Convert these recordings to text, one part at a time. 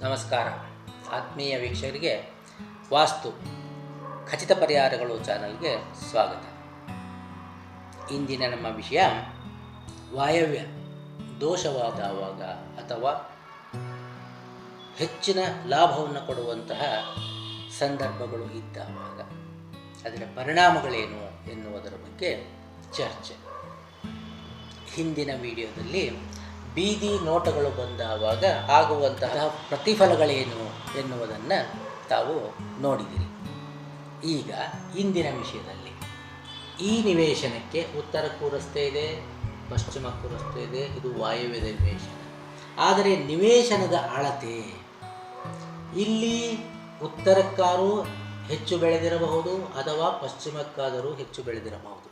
ನಮಸ್ಕಾರ. ಆತ್ಮೀಯ ವೀಕ್ಷಕರಿಗೆ ವಾಸ್ತು ಖಚಿತ ಪರಿಹಾರಗಳು ಚಾನಲ್ಗೆ ಸ್ವಾಗತ. ಇಂದಿನ ನಮ್ಮ ವಿಷಯ ವಾಯವ್ಯ, ದೋಷವಾದವಾಗ ಅಥವಾ ಹೆಚ್ಚಿನ ಲಾಭವನ್ನು ಕೊಡುವಂತಹ ಸಂದರ್ಭಗಳು ಇದ್ದಾವಾಗ ಅದರ ಪರಿಣಾಮಗಳೇನು ಎನ್ನುವುದರ ಬಗ್ಗೆ ಚರ್ಚೆ. ಹಿಂದಿನ ವಿಡಿಯೋದಲ್ಲಿ ಬೀದಿ ನೋಟಗಳು ಬಂದಾಗ ಆಗುವಂತಹ ಪ್ರತಿಫಲಗಳೇನು ಎನ್ನುವುದನ್ನು ತಾವು ನೋಡಿದಿರಿ. ಈಗ ಇಂದಿನ ವಿಷಯದಲ್ಲಿ ಈ ನಿವೇಶನಕ್ಕೆ ಉತ್ತರಕ್ಕೂ ರಸ್ತೆ ಇದೆ ಪಶ್ಚಿಮಕ್ಕೂ ರಸ್ತೆ ಇದೆ, ಇದು ವಾಯುವ್ಯದ ನಿವೇಶನ. ಆದರೆ ನಿವೇಶನದ ಅಳತೆ ಇಲ್ಲಿ ಉತ್ತರಕ್ಕಾದರೂ ಹೆಚ್ಚು ಬೆಳೆದಿರಬಹುದು ಅಥವಾ ಪಶ್ಚಿಮಕ್ಕಾದರೂ ಹೆಚ್ಚು ಬೆಳೆದಿರಬಹುದು?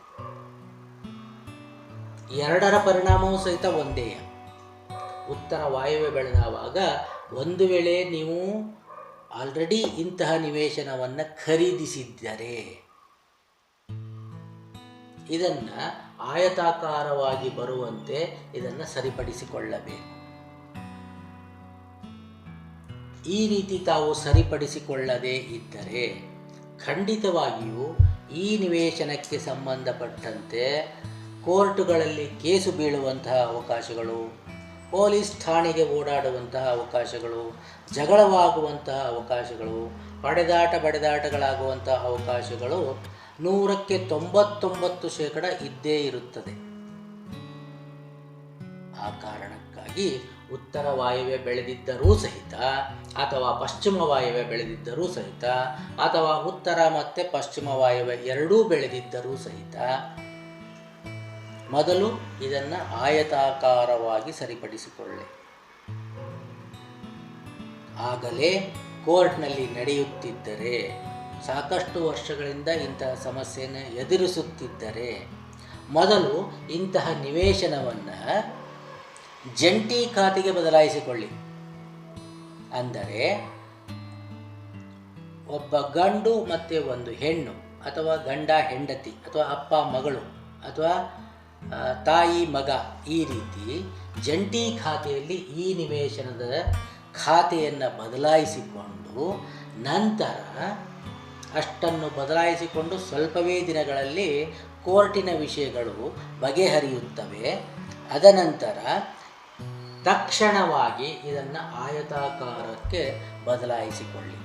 ಎರಡರ ಪರಿಣಾಮವೂ ಸಹಿತ ಒಂದೇ. ಉತ್ತರ ವಾಯುವೆ ಬೆಳೆದಾವಾಗ ಒಂದು ವೇಳೆ ನೀವು ಆಲ್ರೆಡಿ ಇಂತಹ ನಿವೇಶನವನ್ನು ಖರೀದಿಸಿದ್ದರೆ. ಇದನ್ನು ಆಯತಾಕಾರವಾಗಿ ಬರುವಂತೆ ಇದನ್ನು ಸರಿಪಡಿಸಿಕೊಳ್ಳಬೇಕು. ಈ ರೀತಿ ತಾವು ಸರಿಪಡಿಸಿಕೊಳ್ಳದೇ ಇದ್ದರೆ ಖಂಡಿತವಾಗಿಯೂ ಈ ನಿವೇಶನಕ್ಕೆ ಸಂಬಂಧಪಟ್ಟಂತೆ ಕೋರ್ಟುಗಳಲ್ಲಿ ಕೇಸು ಬೀಳುವಂತಹ ಅವಕಾಶಗಳು ಪೊಲೀಸ್ ಠಾಣೆಗೆ ಓಡಾಡುವಂತಹ ಅವಕಾಶಗಳು, ಜಗಳವಾಗುವಂತಹ ಅವಕಾಶಗಳು, ಪಡೆದಾಟ ಬಡೆದಾಟಗಳಾಗುವಂತಹ ಅವಕಾಶಗಳು ನೂರಕ್ಕೆ ತೊಂಬತ್ತೊಂಬತ್ತು ಶೇಕಡ ಇದ್ದೇ ಇರುತ್ತದೆ. ಆ ಕಾರಣಕ್ಕಾಗಿ ಉತ್ತರ ವಾಯುವೆ ಬೆಳೆದಿದ್ದರೂ ಸಹಿತ ಅಥವಾ ಪಶ್ಚಿಮ ವಾಯುವೆ ಬೆಳೆದಿದ್ದರೂ ಸಹಿತ ಅಥವಾ ಉತ್ತರ ಮತ್ತು ಪಶ್ಚಿಮ ವಾಯುವೆ ಎರಡೂ ಬೆಳೆದಿದ್ದರೂ ಸಹಿತ ಮೊದಲು ಇದನ್ನು ಆಯತಾಕಾರವಾಗಿ ಸರಿಪಡಿಸಿಕೊಳ್ಳಿ. ಆಗಲೇ ಕೋರ್ಟ್ನಲ್ಲಿ ನಡೆಯುತ್ತಿದ್ದರೆ, ಸಾಕಷ್ಟು ವರ್ಷಗಳಿಂದ ಇಂತಹ ಸಮಸ್ಯೆಯನ್ನು ಎದುರಿಸುತ್ತಿದ್ದರೆ, ಮೊದಲು ಇಂತಹ ನಿವೇಶನವನ್ನು ಜಂಟಿ ಖಾತೆಗೆ ಬದಲಾಯಿಸಿಕೊಳ್ಳಿ. ಅಂದರೆ, ಒಬ್ಬ ಗಂಡು ಮತ್ತು ಒಂದು ಹೆಣ್ಣು, ಅಥವಾ ಗಂಡ, ಹೆಂಡತಿ, ಅಥವಾ ಅಪ್ಪ, ಮಗಳು, ಅಥವಾ ತಾಯಿ ಮಗ ಈ ರೀತಿ ಜಂಟಿ ಖಾತೆಯಲ್ಲಿ ಈ ನಿವೇಶನದ ಖಾತೆಯನ್ನು ಬದಲಾಯಿಸಿಕೊಂಡು ನಂತರ ಅಷ್ಟನ್ನು ಬದಲಾಯಿಸಿಕೊಂಡು ಸ್ವಲ್ಪವೇ ದಿನಗಳಲ್ಲಿ ಕೋರ್ಟಿನ ವಿಷಯಗಳು ಬಗೆಹರಿಯುತ್ತವೆ. ಅದನಂತರ ತಕ್ಷಣವಾಗಿ ಇದನ್ನು ಆಯತಾಕಾರಕ್ಕೆ ಬದಲಾಯಿಸಿಕೊಳ್ಳಿ.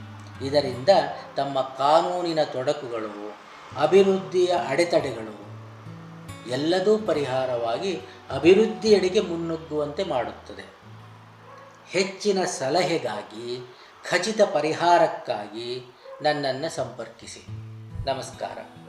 ಇದರಿಂದ ತಮ್ಮ ಕಾನೂನಿನ ತೊಡಕುಗಳು, ಅಭಿವೃದ್ಧಿಯ ಅಡೆತಡೆಗಳು ಎಲ್ಲದೂ ಪರಿಹಾರವಾಗಿ ಅಭಿವೃದ್ಧಿಯೆಡೆಗೆ ಮುನ್ನುಗ್ಗುವಂತೆ ಮಾಡುತ್ತದೆ. ಹೆಚ್ಚಿನ ಸಲಹೆಗಾಗಿ ಖಚಿತ ಪರಿಹಾರಕ್ಕಾಗಿ ನನ್ನನ್ನು ಸಂಪರ್ಕಿಸಿ. ನಮಸ್ಕಾರ.